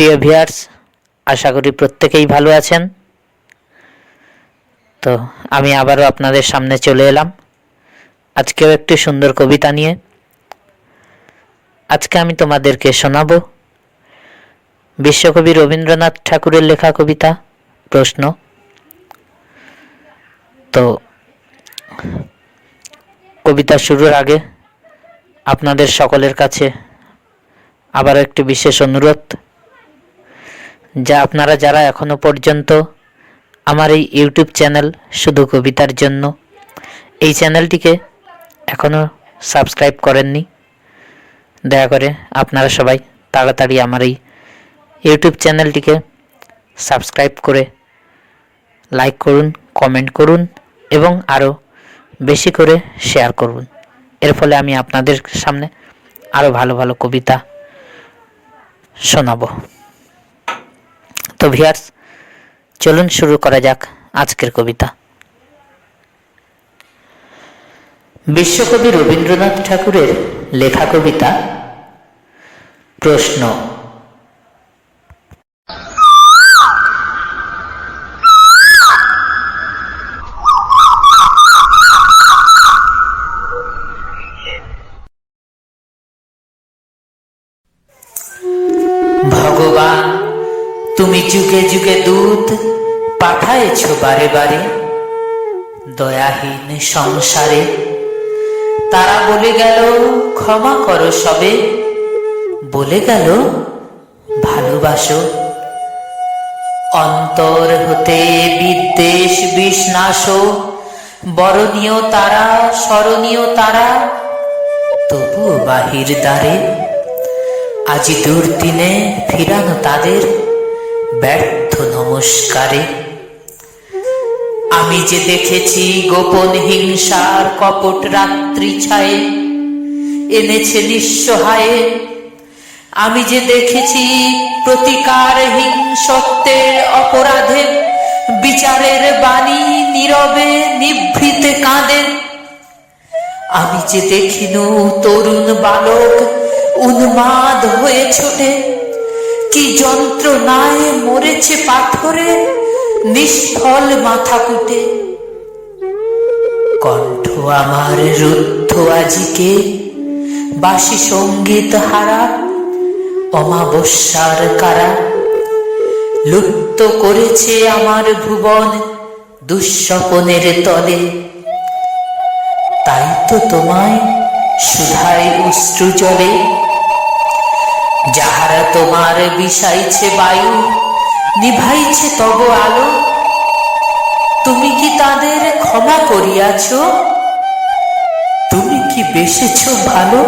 প্রিয় ভিয়ার্স আশা করি প্রত্যেকেই ভালো আছেন। তো আমি আবারও আপনাদের সামনে চলে এলাম। আজকেও একটি সুন্দর কবিতা নিয়ে। আজকে আমি তোমাদেরকে শোনাব বিশ্বকবি রবীন্দ্রনাথ ঠাকুরের লেখা কবিতা, প্রশ্ন। তো কবিতা শুরুর আগে আপনাদের সকলের কাছে আবারও একটি বিশেষ অনুরোধ। যা আপনারা যারা এখনও পর্যন্ত আমার এই ইউটিউব চ্যানেল শুধু কবিতার জন্য এই চ্যানেলটিকে এখনও সাবস্ক্রাইব করেননি, দয়া করে আপনারা সবাই তাড়াতাড়ি আমার এই ইউটিউব চ্যানেলটিকে সাবস্ক্রাইব করে লাইক করুন, কমেন্ট করুন এবং আরও বেশি করে শেয়ার করুন। এর ফলে আমি আপনাদের সামনে আরও ভালো ভালো কবিতা শোনাবো। তো ভিয়ার্স চলুন শুরু করা যাক আজকের কবিতা। বিশ্বকবি রবীন্দ্রনাথ ঠাকুরের লেখা কবিতা, প্রশ্ন। ভগবান তুমি যুগে যুগে দুধ পাঠায়েছ বারে বারে। দয়াহীন সংসারে তারা বলে গেল, ক্ষমা করো সবে। বলে গেল, ভালোবাসো। অন্তর হতে বিদ্বেষ বিষ্ণাস, বরণীয় তারা, স্মরণীয় তারা। তবুও বাহির দ্বারে, আজি দুর্দিনে ফিরানো তাদের। ব্যর্থ নমস্কারে। আমি যে দেখেছি গোপন হিংসার কপট রাত্রি ছায়ে, এনেছে নিঃসহায়ে। আমি যে দেখেছি প্রতিকার হিংসত্বের অপরাধে, বিচারের বাণী নীরবে নিভৃতে কাঁদে। আমি যে দেখিনু তরুণ বালক উন্মাদ হয়ে ছোটে কি যন্ত্রণায় মরেছে পাথরে, নিষ্ফল মাথা কুটে কণ্ঠ আমার রুদ্ধ আজিকে, বাসি সংগীত হারা, অমাবস্যার কারা। লুপ্ত করেছে আমার ভুবন দুঃস্বপনের তলে। তাই তো তোমায় সুধায় অশ্রু জলে যাহারা তোমার বিষাইছে বায়ু, নিভাইছে তব আলো, তুমি কি তাদের ক্ষমা করিয়াছ? তুমি কি বেসেছ ভালো?